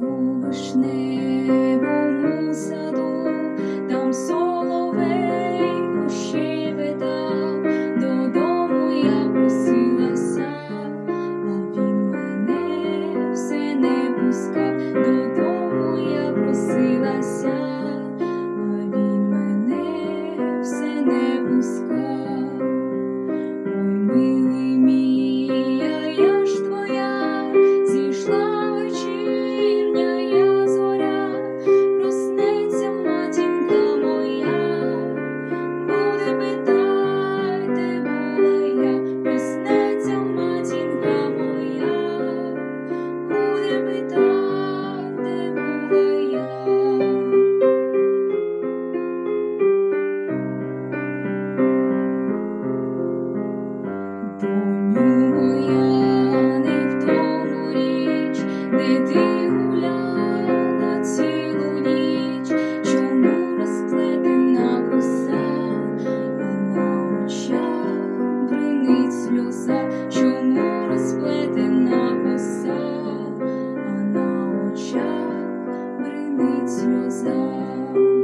любиш небо муса. sun.